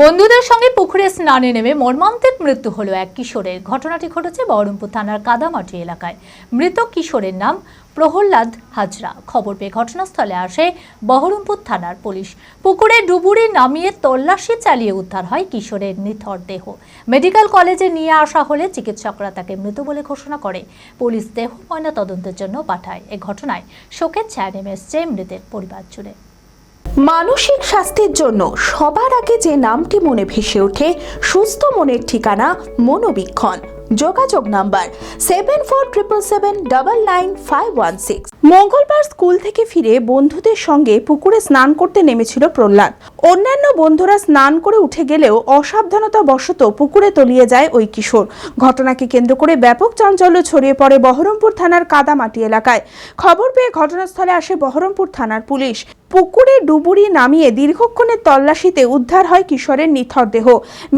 বন্ধুদের সঙ্গে পুকুরে স্নানে নেমে মর্মান্তিক মৃত্যু হলো এক কিশোরের। ঘটনাটি ঘটেছে বহরমপুর থানার কাদামাটি এলাকায়। মৃত কিশোরের নাম প্রহ্লাদ হাজরা। খবর পেয়ে ঘটনাস্থলে আসে বহরমপুর থানার পুলিশ। পুকুরে ডুবুরি নামিয়ে তল্লাশি চালিয়ে উদ্ধার হয় কিশোরের নিথর দেহ। মেডিকেল কলেজে নিয়ে আসা হলে চিকিৎসকরা তাকে মৃত বলে ঘোষণা করে। পুলিশ দেহ ময়না তদন্তের জন্য পাঠায়। এ ঘটনায় শোকের ছায়া নেমে এসছে মৃতের পরিবার জুড়ে। মানসিক স্বাস্থ্যের জন্য সবার আগে যে নামটি মনে ভেসে ওঠে, সুস্থ মনের ঠিকানা মনোবীক্ষণ। যোগাযোগ number seven four triple seven double nine five one six মঙ্গলবার স্কুল থেকে ফিরে বন্ধুদের সঙ্গে পুকুরে স্নান করতে নেমেছিল প্রহ্লাদ। অন্যান্য বন্ধুরা স্নান করে উঠে গেলেও অসাবধানতা বশত পুকুরে তলিয়ে যায় ওই কিশোর। ঘটনাকে কেন্দ্র করে ব্যাপক চাঞ্চল্য ছড়িয়ে পড়ে বহরমপুর থানার কাদামাটি এলাকায়। খবর পেয়ে ঘটনাস্থলে আসে বহরমপুর থানার পুলিশ। পুকুরে ডুবুরি নামিয়ে দীর্ঘক্ষণের তল্লাশিতে উদ্ধার হয় কিশোরের নিথর দেহ।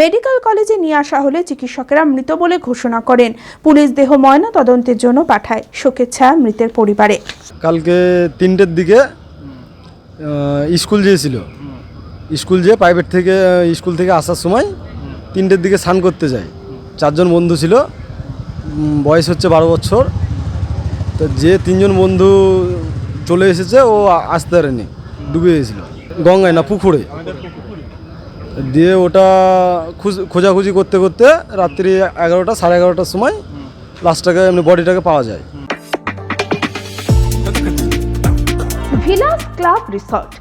মেডিকেল কলেজে নিয়ে আসা হলে চিকিৎসকেরা মৃত বলে ঘোষণা করেন। পুলিশ দেহ ময়না তদন্তের জন্য পাঠায়। শোকের ছায়া মৃতের পরিবারে। কালকে তিনটের দিকে স্কুল গিয়েছিল স্কুল যেয়ে প্রাইভেট থেকে স্কুল থেকে আসার সময় তিনটের দিকে স্নান করতে যায়। চারজন বন্ধু ছিল বয়স হচ্ছে বারো বছর। তো যে তিনজন বন্ধু চলে এসেছে, ও আসতে পারেনি, ডুবে গেছিল। গঙ্গায় না পুকুরে। দিয়ে ওটা খুঁজ- খোঁজাখুঁজি করতে করতে রাত্রি এগারোটা, সাড়ে এগারোটার সময় লাস্টটাকে এমনি বডিটাকে পাওয়া যায়। Villus club resort